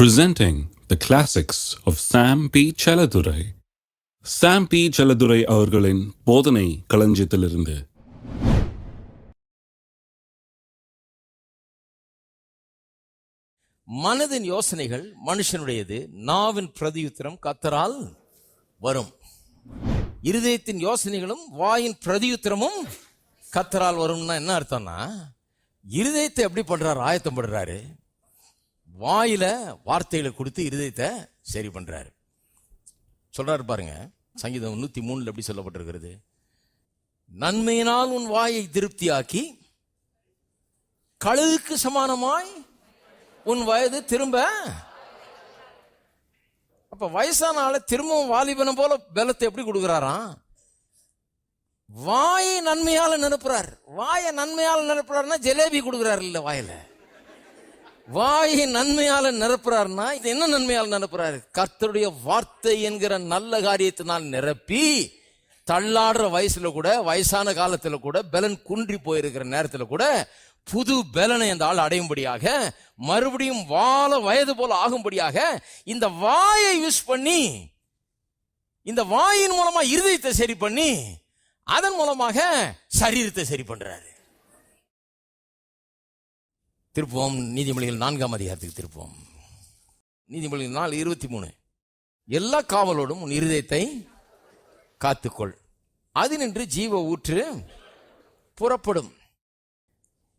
presenting the classics of Sam P. Chaladurai. Sam P. Chaladurai அவர்களின் போதனை களஞ்சியத்திலிருந்து மனதின் யோசனைகள் மனுஷனுடையது நாவின் பிரதியுத்திரம் கத்தரால் வரும் இருதயத்தின் யோசனைகளும் வாயின் பிரதியுத்திரமும் கத்தரால் வரும்னா என்ன அர்த்தம்னா இருதயத்தை எப்படி பண்றாரு ஆயத்தம் படுறாரு வாயில வார்த்தைகளை கொடுத்து இருதயத்தை சரி பண்றாரு. சொல்றாரு பாருங்க சங்கீதம் நூத்தி மூணுல எப்படி சொல்லப்பட்டிருக்கிறது? நன்மையினால் உன் வாயை திருப்தியாக்கி கழுகுக்கு சமானமாய் உன் வயது திரும்ப. அப்ப வயசான ஆளை திரும்பவும் வாலிபனம் போல பலத்தை எப்படி கொடுக்குறாராம்? வாயை நன்மையால நிரப்புறார். வாயை நன்மையால நிரப்புறாருன்னா ஜிலேபி கொடுக்குறாரு இல்ல வாயில. வாயை நன்மையால நிரப்புறாருன்னா இது என்ன நன்மையால நிரப்புறாரு? கர்த்தருடைய வார்த்தை என்கிற நல்ல காரியத்தினால் நிரப்பி தள்ளாடுற வயசுல கூட வயசான காலத்துல கூட பலன் குன்றி போயிருக்கிற நேரத்துல கூட புது பலனை அந்த ஆள் அடையும்படியாக மறுபடியும் வாழ வயது போல ஆகும்படியாக இந்த வாயை யூஸ் பண்ணி இந்த வாயின் மூலமா இருதயத்தை சரி பண்ணி அதன் மூலமாக சரீரத்தை சரி பண்றாரு. திருப்போம் நீதிமொழிகள் நான்காம் அதிகாரத்துக்கு திருப்போம் நீதிமொழிகள் நாலு இருபத்தி மூணு. எல்லா காவலோடும் உன் இருதயத்தை காத்துக்கொள். அது நின்று ஜீவ ஊற்று புறப்படும்.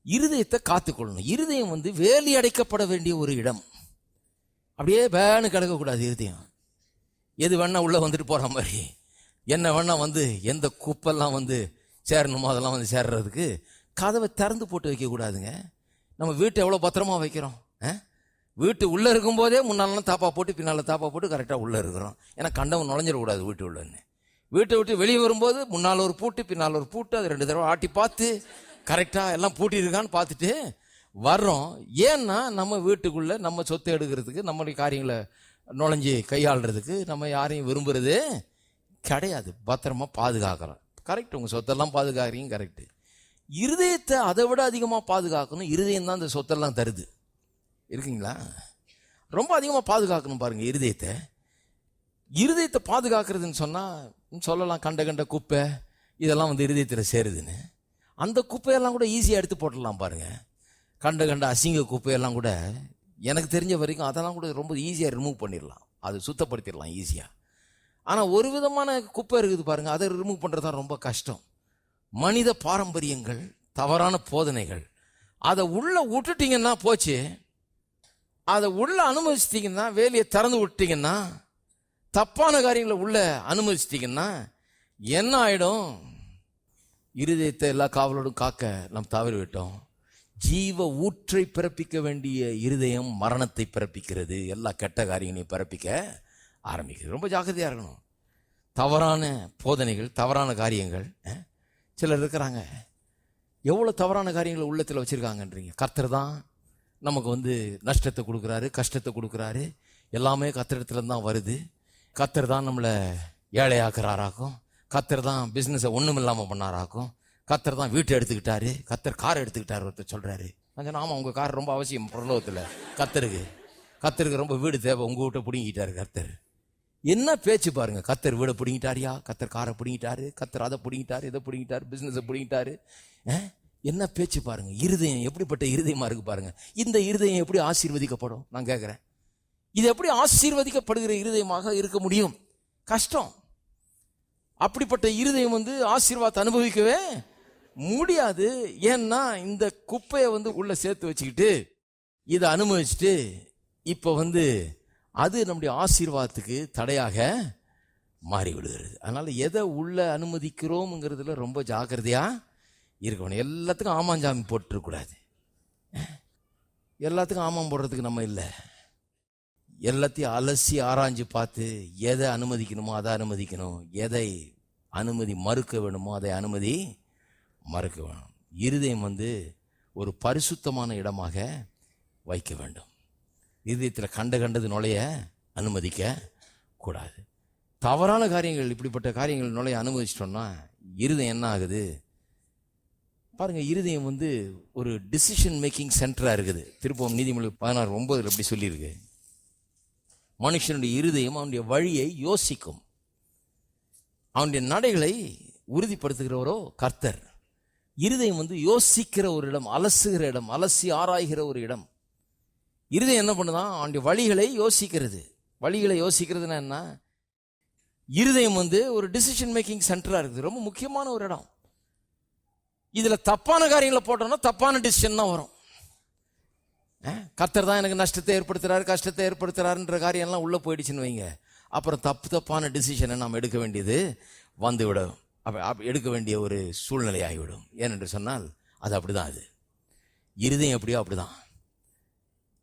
இருதயத்தை காத்துக்கொள்ளணும். இருதயம் வந்து வேலி அடைக்கப்பட வேண்டிய ஒரு இடம். அப்படியே பேனு கிடக்கக்கூடாது இருதயம். எது வேணா உள்ளே வந்துட்டு போகிற மாதிரி. என்ன வேணா வந்து எந்த குப்பெல்லாம் வந்து சேரணுமோ அதெல்லாம் வந்து சேர்றதுக்கு கதவை திறந்து போட்டு வைக்கக்கூடாதுங்க. நம்ம வீட்டை எவ்வளோ பத்திரமா வைக்கிறோம்? வீட்டு உள்ளே இருக்கும்போதே முன்னாலலாம் தாப்பா போட்டு பின்னால் தாப்பா போட்டு கரெக்டாக உள்ளே இருக்கிறோம். ஏன்னா கண்டவன் நுழைஞ்சிடக்கூடாது வீட்டு உள்ளன்னு வீட்டை விட்டு வெளியே வரும்போது முன்னால் ஒரு பூட்டு பின்னால் ஒரு பூட்டு அது ரெண்டு தடவை ஆட்டி பார்த்து கரெக்டாக எல்லாம் பூட்டியிருக்கான்னு பார்த்துட்டு வர்றோம். ஏன்னா நம்ம வீட்டுக்குள்ளே நம்ம சொத்தை எடுக்கிறதுக்கு நம்மளுடைய காரியங்களை நுழைஞ்சு கையாளுறதுக்கு நம்ம யாரையும் விரும்புறது கிடையாது. பத்திரமா பாதுகாக்கிறோம். கரெக்ட் உங்கள் சொத்தெல்லாம் பாதுகாக்கிறீங்க கரெக்டு இருதயத்தை அதை விட அதிகமாக பாதுகாக்கணும். இருதயம் தான் இந்த சொத்தெல்லாம் தருது. இருக்குங்களா? ரொம்ப அதிகமாக பாதுகாக்கணும் பாருங்கள் இருதயத்தை. இருதயத்தை பாதுகாக்கிறதுன்னு சொன்னால் சொல்லலாம் கண்ட கண்ட குப்பை இதெல்லாம் வந்து இருதயத்தில் சேருதுன்னு. அந்த குப்பையெல்லாம் கூட ஈஸியாக எடுத்து போட்டுடலாம் பாருங்க. கண்ட கண்ட அசிங்க குப்பையெல்லாம் கூட எனக்கு தெரிஞ்ச வரைக்கும் அதெல்லாம் கூட ரொம்ப ஈஸியாக ரிமூவ் பண்ணிடலாம். அது சுத்தப்படுத்திடலாம் ஈஸியாக ஆனால் ஒரு விதமான குப்பை இருக்குது பாருங்கள் அதை ரிமூவ் பண்ணுறது தான் ரொம்ப கஷ்டம். மனித பாரம்பரியங்கள் தவறான போதனைகள். அதை உள்ளே விட்டுட்டீங்கன்னா போச்சு. அதை உள்ளே அனுமதிச்சிட்டிங்கன்னா வேலையை திறந்து விட்டீங்கன்னா தப்பான காரியங்களை உள்ள அனுமதிச்சிட்டிங்கன்னா என்ன ஆகிடும் இருதயத்தை எல்லா காவலோடும் காக்க நாம் தவறி விட்டோம் ஜீவ ஊற்றை பிறப்பிக்க வேண்டிய இருதயம் மரணத்தை பிறப்பிக்கிறது. எல்லா கெட்ட காரியங்களையும் பிறப்பிக்க ஆரம்பிக்கிறது ரொம்ப ஜாக்கிரதையாக இருக்கணும். தவறான போதனைகள் தவறான காரியங்கள் ஆ சிலர் இருக்கிறாங்க. எவ்வளோ தவறான காரியங்களை உள்ளத்தில் வச்சுருக்காங்கன்றீங்க. கர்த்தர் தான் நமக்கு வந்து நஷ்டத்தை கொடுக்குறாரு கஷ்டத்தை கொடுக்குறாரு. எல்லாமே கத்திரத்துல தான் வருது. கத்தர் தான் நம்மளை ஏழையாக்குறாராக்கும். கத்தர் தான் பிஸ்னஸை ஒன்றும் இல்லாமல் பண்ணாராக்கும். கத்தர் தான் வீட்டை எடுத்துக்கிட்டாரு. கத்தர் காரை எடுத்துக்கிட்டாரு ஒருத்தர் சொல்கிறாரு நான் ஆமாம் உங்கள் கார் ரொம்ப அவசியம் பிரலோகத்தில் கத்தருக்கு கத்தருக்கு ரொம்ப வீடு தேவை. உங்கள் வீட்டை பிடுங்கிட்டாரு கத்தர் என்ன பேச்சு பாருங்க. கத்தர் வீடை பிடிங்கிட்டாரியா? கத்தர் காரை பிடிங்கிட்டாரு கத்தர் அதை பிடிங்கிட்டாரு இதை பிடிங்கிட்டாரு பிசினஸை பிடிங்கிட்டாரு. என்ன பேச்சு பாருங்க. இருதயம் எப்படிப்பட்ட இருதயமா இருக்கு பாருங்க. இந்த இருதயம் எப்படி ஆசீர்வதிக்கப்படும்? நான் கேட்குறேன் இது எப்படி ஆசீர்வதிக்கப்படுகிற இருதயமாக இருக்க முடியும்? கஷ்டம். அப்படிப்பட்ட இருதயம் வந்து ஆசீர்வாதத்தை அனுபவிக்கவே முடியாது. ஏன்னா இந்த குப்பையை வந்து உள்ள சேர்த்து வச்சுக்கிட்டு இதை அனுபவிச்சுட்டு இப்போ வந்து அது நம்முடைய ஆசீர்வாதத்துக்கு தடையாக மாறி விடுகிறது எதை உள்ள அனுமதிக்கிறோம்ங்கிறதுல ரொம்ப ஜாக்கிரதையாக இருக்கணும். எல்லாத்துக்கும் ஆமாஞ்சாமி போட்டுருக்கூடாது எல்லாத்துக்கும் ஆமாம் போடுறதுக்கு நம்ம இல்லை. எல்லாத்தையும் அலசி ஆராய்ஞ்சு பார்த்து எதை அனுமதிக்கணுமோ அதை அனுமதிக்கணும். எதை அனுமதி மறுக்க வேணுமோ அதை அனுமதி மறுக்க வேணும். இருதயம் வந்து ஒரு பரிசுத்தமான இடமாக வைக்க வேண்டும். இருதயத்தில் கண்ட கண்டது நுழைய அனுமதிக்க கூடாது. தவறான காரியங்கள் இப்படிப்பட்ட காரியங்கள் நுழைய அனுமதிச்சிட்டோம்னா இருதயம் என்ன ஆகுது? பாருங்கள் இருதயம் வந்து ஒரு டிசிஷன் மேக்கிங் சென்டராக இருக்குது. திருப்பம் நீதிமொழி பதினாறு ஒன்பதில் எப்படி சொல்லியிருக்கு. மனுஷனுடைய இருதயம் அவனுடைய வழியை யோசிக்கும். அவனுடைய நடைகளை உறுதிப்படுத்துகிறவரோ கர்த்தர். இருதயம் வந்து யோசிக்கிற ஒரு இடம் அலசுகிற இடம் அலசி ஆராய்கிற ஒரு இடம். இருதயம் என்ன பண்ணுதான்? அவனுடைய வழிகளை யோசிக்கிறது. வழிகளை யோசிக்கிறதுனா என்ன? இருதயம் வந்து ஒரு டிசிஷன் மேக்கிங் சென்டராக இருக்குது. ரொம்ப முக்கியமான ஒரு இடம். இதில் தப்பான காரியங்களை போட்டோம்னா தப்பான டிசிஷன் தான் வரும். கத்தர் தான் எனக்கு நஷ்டத்தை ஏற்படுத்துறாரு கஷ்டத்தை ஏற்படுத்துறாருன்ற காரியம்லாம் உள்ளே போயிடுச்சுன்னு வைங்க. அப்புறம் தப்பு தப்பான டிசிஷனை நாம் எடுக்க வேண்டியது வந்துவிடும். விடும் அப்ப எடுக்க வேண்டிய ஒரு சூழ்நிலை ஆகிவிடும் ஏனென்று சொன்னால் அது அப்படிதான் அது. இருதயம் எப்படியோ அப்படிதான்.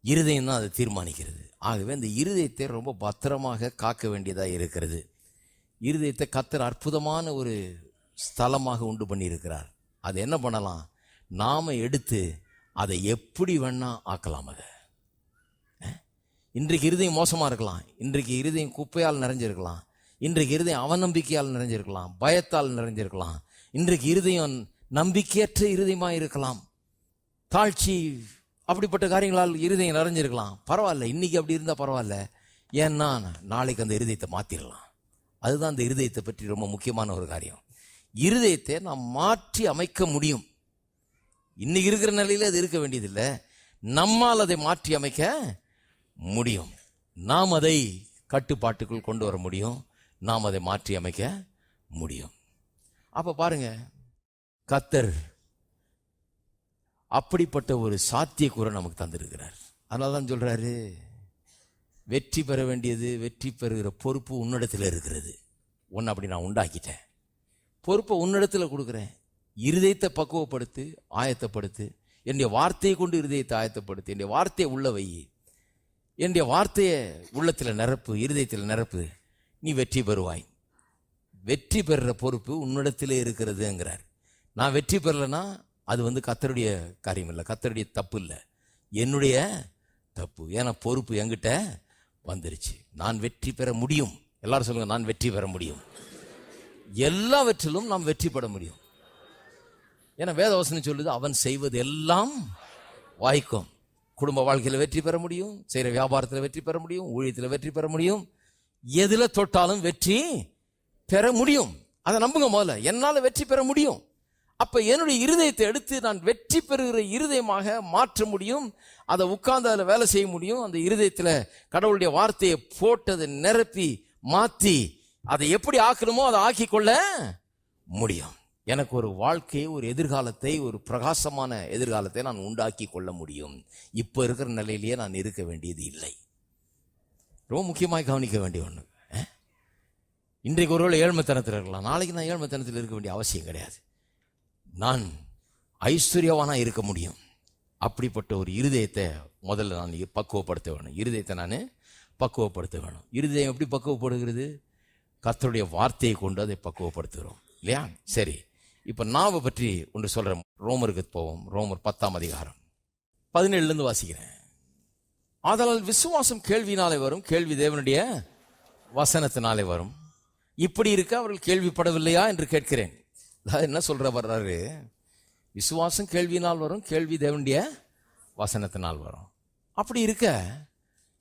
இருதயம் தான் அதை தீர்மானிக்கிறது. ஆகவே இந்த இருதயத்தை ரொம்ப பத்திரமாக காக்க வேண்டியதாக இருக்கிறது. இருதயத்தை கத்தர் அற்புதமான ஒரு ஸ்தலமாக உண்டு பண்ணியிருக்கிறார். அதை என்ன பண்ணலாம்? நாம் எடுத்து அதை எப்படி வேணால் ஆக்கலாம் அதை. இன்றைக்கு இருதயம் மோசமாக இருக்கலாம். இன்றைக்கு இருதயம் குப்பையால் நிறைஞ்சிருக்கலாம். இன்றைக்கு இருதயம் அவநம்பிக்கையால் நிறைஞ்சிருக்கலாம். பயத்தால் நிறைஞ்சிருக்கலாம். இன்றைக்கு இருதயம் நம்பிக்கையற்ற இருதயமாக இருக்கலாம். தாழ்ச்சி அப்படிப்பட்ட காரியங்களால் இருதயம் நிறைஞ்சிருக்கலாம். பரவாயில்ல இன்னைக்கு அப்படி இருந்தால் பரவாயில்ல. ஏன்னா நாளைக்கு அந்த இருதயத்தை மாற்றிடலாம் அதுதான் அந்த இருதயத்தை பற்றி ரொம்ப முக்கியமான ஒரு காரியம். இருதயத்தை நாம் மாற்றி அமைக்க முடியும். இன்னைக்கு இருக்கிற நிலையில் அது இருக்க வேண்டியதில்லை. நம்மால் அதை மாற்றி அமைக்க முடியும். நாம் அதை கட்டுப்பாட்டுக்குள் கொண்டு வர முடியும். நாம் அதை மாற்றி அமைக்க முடியும். அப்போ பாருங்க கத்தர் அப்படிப்பட்ட ஒரு சாத்தியக்கூறை நமக்கு தந்திருக்கிறார். அதனால தான் சொல்றாரு வெற்றி பெற வேண்டியது வெற்றி பெறுகிற பொறுப்பு உன்னிடத்தில் இருக்கிறது. உன்னை அப்படி நான் உண்டாக்கிட்டேன். பொறுப்பை உன்னிடத்தில் கொடுக்குறேன். இருதயத்தை பக்குவப்படுத்து ஆயத்தப்படுத்து. என்னுடைய வார்த்தையை கொண்டு இருதயத்தை ஆயத்தப்படுத்து. என்னுடைய வார்த்தையை உள்ள வை. என்னுடைய வார்த்தையை உள்ளத்தில் நிரப்பு இருதயத்தில் நிரப்பு. நீ வெற்றி பெறுவாய். வெற்றி பெறுற பொறுப்பு உன்னிடத்திலே இருக்கிறதுங்கிறார். நான் வெற்றி பெறலைன்னா அது வந்து கத்தருடைய காரியம் இல்லை கத்தருடைய தப்பு இல்லை. என்னுடைய தப்பு ஏன்னா பொறுப்பு என்கிட்ட வந்துருச்சு. நான் வெற்றி பெற முடியும். எல்லாரும் சொல்லுங்க நான் வெற்றி பெற முடியும். எல்லாவற்றிலும் நாம் வெற்றி பெற முடியும். ஏன்னா வேதவசனம் சொல்லுது அவன் செய்வது எல்லாம் வாய்க்கும். குடும்ப வாழ்க்கையில் வெற்றி பெற முடியும் செய்கிற வியாபாரத்தில் வெற்றி பெற முடியும் ஊழியத்தில் வெற்றி பெற முடியும். எதில் தொட்டாலும் வெற்றி பெற முடியும். அதை நம்புங்க முதல்ல என்னால் வெற்றி பெற முடியும்? அப்ப என்னுடைய இருதயத்தை எடுத்து நான் வெற்றி பெறுகிற இருதயமாக மாற்ற முடியும். அதை உட்கார்ந்து அதில் வேலை செய்ய முடியும். அந்த இருதயத்தில் கடவுளுடைய வார்த்தையை போட்டு அதை நிரப்பி மாற்றி அதை எப்படி ஆக்கணுமோ அதை ஆக்கி கொள்ள முடியும். எனக்கு ஒரு வாழ்க்கையை ஒரு எதிர்காலத்தை ஒரு பிரகாசமான எதிர்காலத்தை நான் உண்டாக்கி கொள்ள முடியும். இப்போ இருக்கிற நிலையிலேயே நான் இருக்க வேண்டியது இல்லை. ரொம்ப முக்கியமாக கவனிக்க வேண்டிய ஒன்று இன்றைக்கு ஒருவேளை ஏழ்மைத்தனத்தில் இருக்கலாம். நாளைக்கு நான் ஏழ்மைத்தனத்தில் இருக்க வேண்டிய அவசியம் கிடையாது. நான் ஐஸ்வர்யவானாக இருக்க முடியும். அப்படிப்பட்ட ஒரு இருதயத்தை முதல்ல நான் பக்குவப்படுத்த வேணும். இருதயத்தை நான் பக்குவப்படுத்த வேணும். இருதயம் எப்படி பக்குவப்படுகிறது? கத்தருடைய வார்த்தையை கொண்டு அதை பக்குவப்படுத்துகிறோம். இல்லையா? சரி. இப்போ நாவை பற்றி ஒன்று சொல்கிறேன் ரோமருக்கு போவோம். ரோமர் பத்தாம் அதிகாரம். பதினேழுலேருந்து வாசிக்கிறேன். ஆதலால் விசுவாசம் கேள்வினாலே வரும். கேள்வி தேவனுடைய வசனத்தினாலே வரும். இப்படி இருக்க அவர்கள் கேள்விப்படவில்லையா என்று கேட்கிறேன். அதாவது என்ன சொல்கிற வர்றாரு? விசுவாசம் கேள்வினால் வரும் கேள்வி தேவண்டிய வசனத்தினால் வரும். அப்படி இருக்க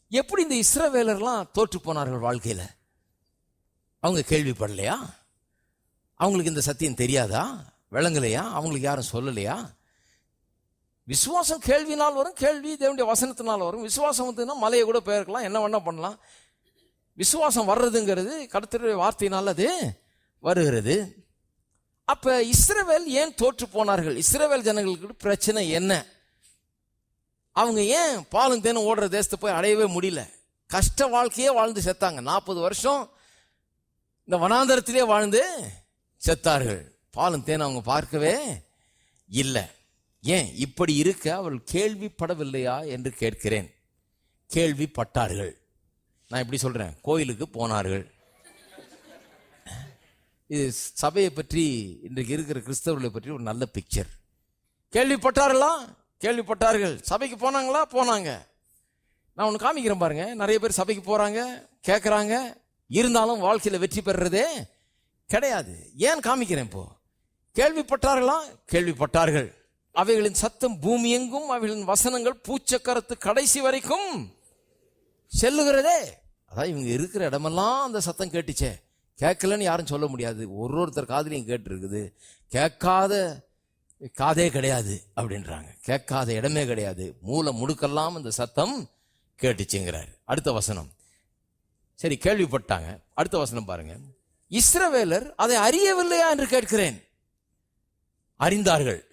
எப்படி இந்த இஸ்ரவேலர்லாம் தோற்று போனார்கள் வாழ்க்கையில்? அவங்க கேள்விப்படலையா? அவங்களுக்கு இந்த சத்தியம் தெரியாதா? விளங்கலையா? அவங்களுக்கு யாரும் சொல்லலையா? விசுவாசம் கேள்வினால் வரும் கேள்வி தேவனுடைய வசனத்தினால் வரும். விசுவாசம் வந்துன்னா மலையை கூட பெயர்க்கலாம் என்ன வேணா பண்ணலாம். விசுவாசம் வர்றதுங்கிறது கடத்தருடைய வார்த்தையினால் அது வருகிறது. அப்ப இஸ்ரவேல் ஏன் தோற்று போனார்கள்? இஸ்ரவேல் ஜனங்களுக்கு பிரச்சனை என்ன? அவங்க ஏன் பாலும் தேனும் ஓடுற தேசத்தை போய் அடையவே முடியல? கஷ்ட வாழ்க்கையே வாழ்ந்து செத்தாங்க. நாற்பது வருஷம் இந்த வனாந்தரத்திலே வாழ்ந்து செத்தார்கள். பாலும் தேனும் அவங்க பார்க்கவே இல்லை. ஏன்? இப்படி இருக்க அவள் கேள்விப்படவில்லையா என்று கேட்கிறேன். கேள்விப்பட்டார்கள். நான் இப்படி சொல்றேன். கோயிலுக்கு போனார்கள். இது சபையை பற்றி இன்றைக்கு இருக்கிற கிறிஸ்தவர்களை பற்றி ஒரு நல்ல பிக்சர் கேள்விப்பட்டார்களா? கேள்விப்பட்டார்கள். சபைக்கு போனாங்களா? போனாங்க. நான் ஒன்று காமிக்கிறேன் பாருங்க. நிறைய பேர் சபைக்கு போகிறாங்க கேட்குறாங்க இருந்தாலும் வாழ்க்கையில் வெற்றி பெறுறதே கிடையாது. ஏன் காமிக்கிறேன் இப்போ? கேள்விப்பட்டார்களா? கேள்விப்பட்டார்கள். அவைகளின் சத்தம் பூமி எங்கும் அவைகளின் வசனங்கள் பூச்சக்கரத்து கடைசி வரைக்கும் செல்லுகிறதே. அதான் இவங்க இருக்கிற இடமெல்லாம் அந்த சத்தம் கேட்டுச்சே. கேட்கலன்னு யாரும் சொல்ல முடியாது. ஒரு ஒருத்தர் காதலையும் கேட்டுருக்குது. கேட்காத காதே கிடையாது அப்படின்றாங்க. கேட்காத இடமே கிடையாது. மூளை முடுக்கெல்லாம் இந்த சத்தம் கேட்டுச்சுங்கிறார். அடுத்த வசனம். சரி கேள்விப்பட்டாங்க. அடுத்த வசனம் பாருங்க. இஸ்ரவேலர் அதை அறியவில்லையா என்று கேட்கிறேன். அறிந்தார்கள்.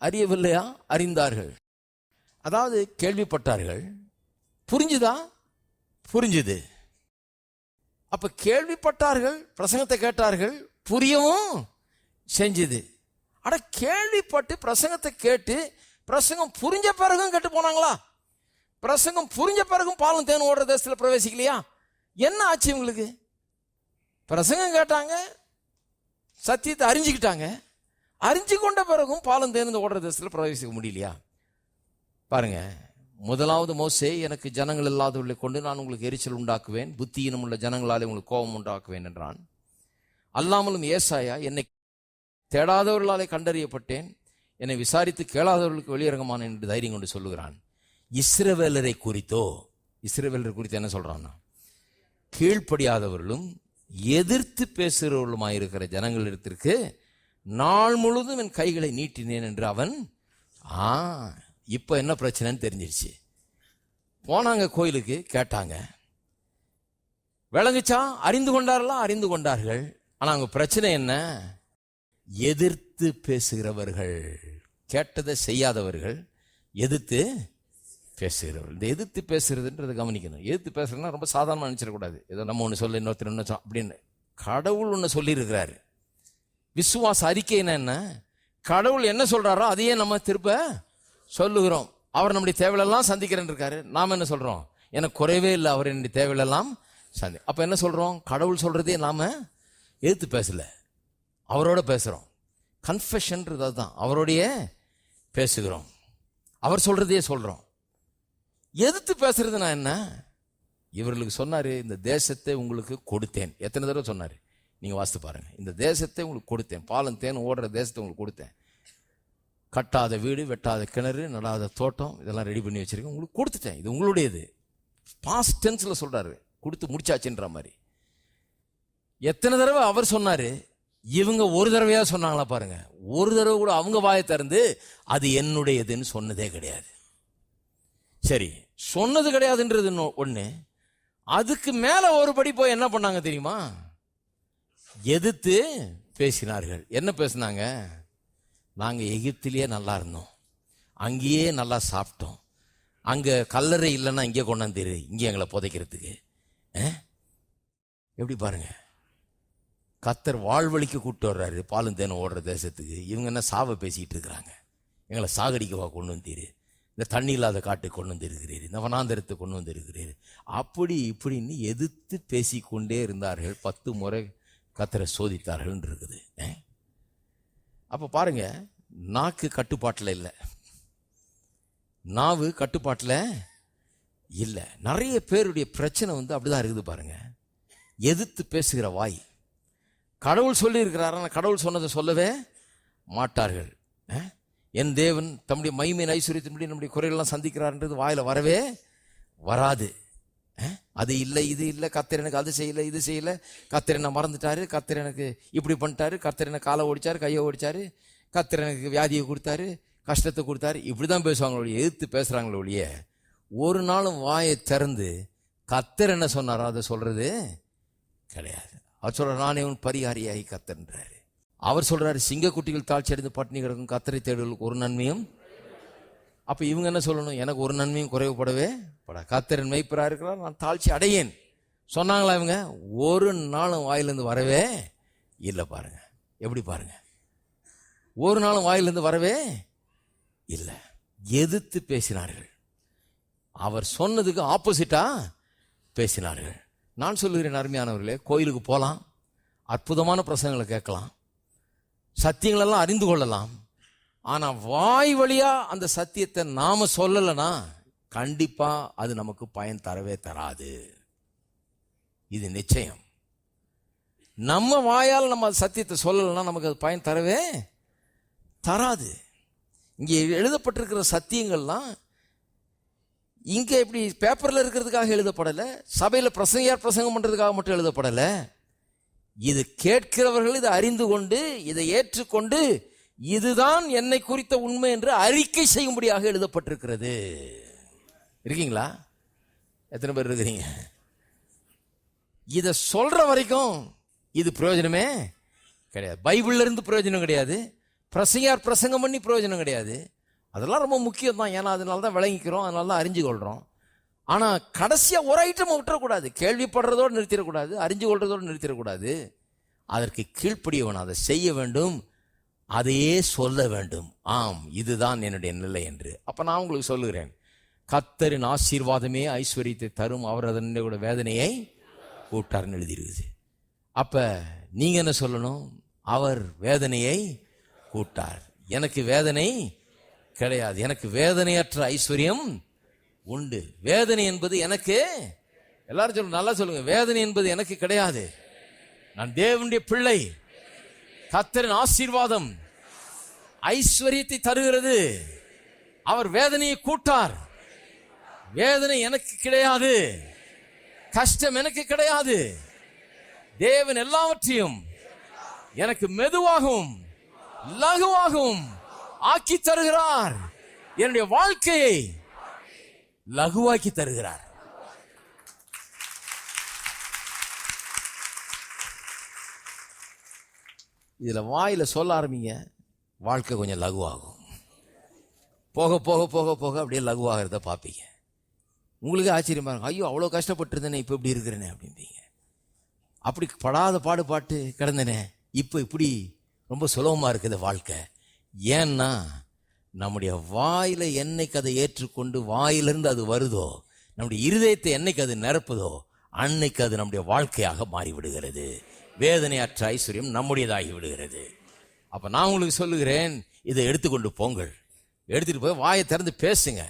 அறியவில்லையா? அறிந்தார்கள். அதாவது கேள்விப்பட்டார்கள். புரிஞ்சுதா? புரிஞ்சுது. அப்ப கேள்விப்பட்டார்கள் பிரசங்கத்தை கேட்டார்கள் புரியவும் செஞ்சுது. அட கேள்விப்பட்டு பிரசங்கத்தை கேட்டு பிரசங்கம் புரிஞ்ச பிறகும் கேட்டு போனாங்களா? பிரசங்கம் புரிஞ்ச பிறகும் பாலும் தேன் ஓடுற தேசத்தில் பிரவேசிக்கலையா? என்ன ஆச்சு இவங்களுக்கு பிரசங்கம் கேட்டாங்க சத்தியத்தை அறிஞ்சுக்கிட்டாங்க. அறிஞ்சு கொண்ட பிறகும் பாலும் தேர்ந்து ஓடுற தேசத்தில் பிரவேசிக்க முடியலையா? பாருங்க. முதலாவது மோசே எனக்கு ஜனங்கள் இல்லாதவர்களை கொண்டு நான் உங்களுக்கு எரிச்சல் உண்டாக்குவேன் புத்தியினம் உள்ள ஜனங்களாலே உங்களுக்கு கோபம் உண்டாக்குவேன் என்றான். அல்லாமலும் ஏசாயா என்னை தேடாதவர்களாலே கண்டறியப்பட்டேன் என்னை விசாரித்து கேளாதவர்களுக்கு வெளியிறங்கமானேன் என்று தைரியம் கொண்டு சொல்லுகிறான். இஸ்ரவேலரை குறித்தோ இஸ்ரவேலரை குறித்து என்ன சொல்கிறான்னா கீழ்ப்படியாதவர்களும் எதிர்த்து பேசுகிறவர்களுமாயிருக்கிற ஜனங்களிடத்திற்கு நாள் முழுதும் என் கைகளை நீட்டினேன் என்று அவன் ஆ இப்போ என்ன பிரச்சனைன்னு தெரிஞ்சிருச்சு. போனாங்க கோயிலுக்கு கேட்டாங்க. விளங்குச்சா? அறிந்து கொண்டார்களா? அறிந்து கொண்டார்கள். ஆனால் அவங்க பிரச்சனை என்ன? எதிர்த்து பேசுகிறவர்கள். கேட்டதை செய்யாதவர்கள் எதிர்த்து பேசுகிறவர்கள். இந்த எதிர்த்து பேசுகிறதுன்றதை கவனிக்கணும். எதிர்த்து பேசுறதுன்னா ரொம்ப சாதாரணமாக நினச்சிடக்கூடாது. ஏதோ நம்ம ஒன்று சொல்ல இன்னொருத்தர் ஒன்று அப்படின்னு. கடவுள் ஒன்று சொல்லியிருக்கிறாரு. விசுவாச அறிக்கைன்னா என்ன கடவுள் என்ன சொல்கிறாரோ அதையே நம்ம திருப்ப சொல்லுகிறோம். அவர் நம்முடைய தேவையெல்லாம் சந்திக்கிறேன் இருக்காரு நாம் என்ன சொல்கிறோம் எனக்கு குறைவே இல்லை அவர் என்னுடைய தேவையெல்லாம் சந்தி. அப்போ என்ன சொல்கிறோம் கடவுள் சொல்கிறதே நாம் எதிர்த்து பேசலை. அவரோட பேசுகிறோம் கன்ஃபெஷன்றது அதுதான். அவரோடைய பேசுகிறோம். அவர் சொல்றதையே சொல்கிறோம் எதிர்த்து நான் என்ன? இவர்களுக்கு சொன்னார் இந்த தேசத்தை உங்களுக்கு கொடுத்தேன். எத்தனை தடவை சொன்னார்? நீங்கள் வாசித்து பாருங்கள் இந்த தேசத்தை உங்களுக்கு கொடுத்தேன். பாலம் தேன் ஓடுற தேசத்தை உங்களுக்கு கொடுத்தேன். கட்டாத வீடு வெட்டாத கிணறு நடாத தோட்டம் இதெல்லாம் ரெடி பண்ணி வச்சுருக்கேன். உங்களுக்கு கொடுத்துட்டேன். இது உங்களுடையது. பாஸ்ட் டென்ஸில் சொல்கிறாரு கொடுத்து முடிச்சாச்சுன்ற மாதிரி. எத்தனை தடவை அவர் சொன்னார்? இவங்க ஒரு தடவையாக சொன்னாங்களா பாருங்கள் ஒரு தடவை கூட அவங்க வாயை திறந்து அது என்னுடையதுன்னு சொன்னதே கிடையாது. சரி சொன்னது கிடையாதுன்றது ஒன்று அதுக்கு மேலே ஒரு படி போய் என்ன பண்ணாங்க தெரியுமா? எதிர்த்து பேசினார்கள். என்ன பேசினாங்க? நாங்கள் எகிப்திலேயே நல்லா இருந்தோம். அங்கேயே நல்லா சாப்பிட்டோம். அங்கே கல்லறை இல்லைன்னா இங்கே கொண்டாந்துரு இங்கே எங்களை புதைக்கிறதுக்கு. எப்படி பாருங்க. கத்தர் வாழ்வழிக்கு கூப்பிட்டு வர்றாரு. பாலும் தேனும் ஓடுற தேசத்துக்கு. இவங்க என்ன சாவை பேசிகிட்டு இருக்கிறாங்க. எங்களை சாகடிக்கவா கொண்டு வந்தீரு இந்த தண்ணி இல்லாத காட்டுக்கு கொண்டு வந்திருக்கிறீர் இந்த வனாந்தரத்தை கொண்டு வந்திருக்கிறீர் அப்படி இப்படின்னு எதிர்த்து பேசிக்கொண்டே இருந்தார்கள். பத்து முறை கத்தரை சோதித்தார்கள் இருக்குது. அஹ்? அப்போ பாருங்க நாக்கு கட்டுப்பாட்டில் இல்லை. நாவு கட்டுப்பாட்டில் இல்லை. நிறைய பேருடைய பிரச்சனை வந்து அப்படிதான் இருக்குது பாருங்க. எதிர்த்து பேசுகிற வாய். கடவுள் சொல்லி ஆனால் கடவுள் சொன்னதை சொல்லவே மாட்டார்கள். என் தேவன் தம்முடைய மைமையின் ஐஸ்வர்யத்தின்படி நம்முடைய குறைகள்லாம் சந்திக்கிறார்ன்றது வாயில் வரவே வராது. அது இல்லை இது இல்லை கத்தர் எனக்கு அது செய்யல இது செய்யல. கத்தர் என்ன மறந்துட்டாரு கத்தர் எனக்கு இப்படி பண்ணிட்டாரு கத்தர் என்ன காலை ஓடிச்சாரு கையை ஓடிச்சாரு கத்தர் எனக்கு வியாதியை கொடுத்தாரு கஷ்டத்தை கொடுத்தாரு. இப்படி தான் பேசுவாங்க ஒழிய எதிர்த்து பேசுறாங்களே ஒழிய ஒரு நாளும் வாயை திறந்து கத்தர் என்ன சொன்னாரோ? அதை சொல்கிறது கிடையாது. அவர் சொல்கிறார் நானே உன் பரிகாரியாகி கத்தன்றாரு அவர் சொல்கிறாரு சிங்கக்குட்டிகள் தாழ்ச்சி அடைந்து பட்டினி கிடக்கும் கத்தரை தேடுகளுக்கு ஒரு நன்மையும் அப்ப இவங்க என்ன சொல்லணும்? எனக்கு ஒரு நன்மையும் குறைவுபடவே பட கத்தரன் மெய்ப்பரா இருக்கிறார் நான் தாழ்ச்சி அடையேன். சொன்னாங்களா இவங்க? ஒரு நாளும் வாயிலிருந்து வரவே இல்லை பாருங்க. எப்படி பாருங்க? ஒரு நாளும் வாயிலிருந்து வரவே இல்லை. எதிர்த்து பேசினார்கள். அவர் சொன்னதுக்கு ஆப்போசிட்டா பேசினார்கள். நான் சொல்லுகிறேன் அருமையானவர்களே கோயிலுக்கு போகலாம் அற்புதமான பிரசங்களை கேட்கலாம் சத்தியங்களெல்லாம் அறிந்து கொள்ளலாம். ஆனா வாய் வழியா அந்த சத்தியத்தை நாம சொல்லலைன்னா கண்டிப்பா அது நமக்கு பயன் தரவே தராது. இது நிச்சயம். நம்ம வாயால் நம்ம சத்தியத்தை சொல்லலைன்னா நமக்கு அது பயன் தரவே தராது. இங்கே எழுதப்பட்டிருக்கிற சத்தியங்கள்லாம் இங்கே இப்படி பேப்பரில் இருக்கிறதுக்காக எழுதப்படலை சபையில் பிரசங்கியார் பிரசங்கம் பண்ணுறதுக்காக மட்டும் எழுதப்படலை. இது கேட்கிறவர்கள் இதை அறிந்து கொண்டு இதை ஏற்றுக்கொண்டு இதுதான் என்னை குறித்த உண்மை என்று அறிக்கை செய்யும்படியாக எழுதப்பட்டிருக்கிறது. இருக்கீங்களா? எத்தனை பேர் இருக்கிறீங்க? இதை சொல்ற வரைக்கும் இது பிரயோஜனமே கிடையாது. பைபிள்லேருந்து பிரயோஜனம் கிடையாது. பிரசங்கார் பிரசங்கம் பண்ணி பிரயோஜனம் கிடையாது. அதெல்லாம் ரொம்ப முக்கியம் தான் ஏன்னா அதனால தான் விளங்கிக்கிறோம். அதனால தான் அறிஞ்சு கொள்கிறோம் ஆனால் கடைசியாக ஒரு ஐட்டம் விட்டுறக்கூடாது. கேள்விப்படுறதோடு நிறுத்திடக்கூடாது. அறிஞ்சு கொள்றதோடு நிறுத்திடக்கூடாது. அதற்கு கீழ்ப்படியவன் அதை செய்ய வேண்டும். அதையே சொல்ல வேண்டும். ஆம் இதுதான் என்னுடைய நிலை என்று. அப்போ நான் உங்களுக்கு சொல்லுகிறேன். கத்தரின் ஆசீர்வாதமே ஐஸ்வர்யத்தை தரும் அவர் அதனுடைய வேதனையை கூட்டார்னு எழுதியிருக்குது. அப்ப நீங்க என்ன சொல்லணும்? அவர் வேதனையை கூட்டார். எனக்கு வேதனை கிடையாது. எனக்கு வேதனையற்ற ஐஸ்வர்யம் உண்டு. வேதனை என்பது எனக்கு எல்லாரும் சொல்லுங்க நல்லா சொல்லுங்க. வேதனை என்பது எனக்கு கிடையாது. நான் தேவனுடைய பிள்ளை. கத்தரின் ஆசீர்வாதம் ஐஸ்வர்யத்தை தருகிறது. அவர் வேதனையை கூட்டார். வேதனை எனக்கு கிடையாது. கஷ்டம் எனக்கு கிடையாது. தேவன் எல்லாவற்றையும் எனக்கு மெதுவாகவும் லகுவாகவும் ஆக்கி தருகிறார். என்னுடைய வாழ்க்கையை லகுவாக்கி தருகிறார். இதில் வாயில் சொல்ல ஆரம்பிங்க வாழ்க்கை கொஞ்சம் லகுவாகும். போக போக போக போக அப்படியே லகுவாகிறத பார்ப்பீங்க. உங்களுக்கே ஆச்சரியமாக இருக்கும். ஐயோ அவ்வளோ கஷ்டப்பட்டுருந்தேனே இப்போ இப்படி இருக்கிறேனே அப்படிம்பீங்க. அப்படி படாத பாடுபாட்டு கிடந்தனே இப்போ இப்படி ரொம்ப சுலபமாக இருக்குது வாழ்க்கை. ஏன்னா நம்முடைய வாயில் என்னைக்கு அதை ஏற்றுக்கொண்டு வாயிலிருந்து அது வருதோ நம்முடைய இருதயத்தை என்னைக்கு அது நிரப்புதோ அன்னைக்கு அது நம்முடைய வாழ்க்கையாக மாறிவிடுகிறது. வேதனையற்ற ஐஸ்வர்யம் நம்முடையதாகி விடுகிறது. அப்போ நான் உங்களுக்கு சொல்லுகிறேன் இதை எடுத்துக்கொண்டு போங்கள். எடுத்துகிட்டு போய் வாயை திறந்து பேசுங்க.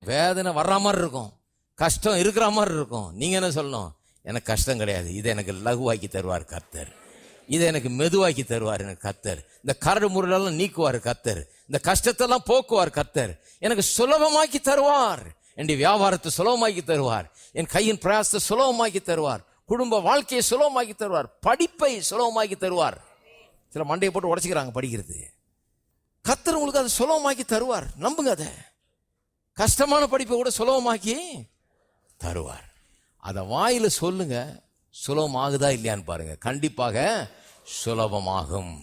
வேதனை வர்ற மாதிரி இருக்கும். கஷ்டம் இருக்கிற மாதிரி இருக்கும். நீங்கள் என்ன சொல்லணும்? எனக்கு கஷ்டம் கிடையாது. இதை எனக்கு லகுவாக்கி தருவார் கர்த்தர். இதை எனக்கு மெதுவாக்கி தருவார் எனக்கு கர்த்தர். இந்த கரடு முரடெல்லாம் நீக்குவார் கர்த்தர். இந்த கஷ்டத்தெல்லாம் போக்குவார் கர்த்தர். எனக்கு சுலபமாக்கி தருவார். என்னுடைய வியாபாரத்தை சுலபமாக்கி தருவார். என் கையின் பிரயாசத்தை சுலபமாக்கி தருவார். குடும்ப வாழ்க்கையை சுலபமாக்கி தருவார். படிப்பை சுலபமாக்கி தருவார். சில மண்டையை போட்டு உடச்சிக்கிறாங்க படிக்கிறது. கத்தர் உங்களுக்கு அதை சுலபமாக்கி தருவார். நம்புங்க அதை. கஷ்டமான படிப்பை கூட சுலபமாக்கி தருவார். அதை வாயில் சொல்லுங்க. சுலபமாகுதா இல்லையான்னு பாருங்க. கண்டிப்பாக சுலபமாகும்.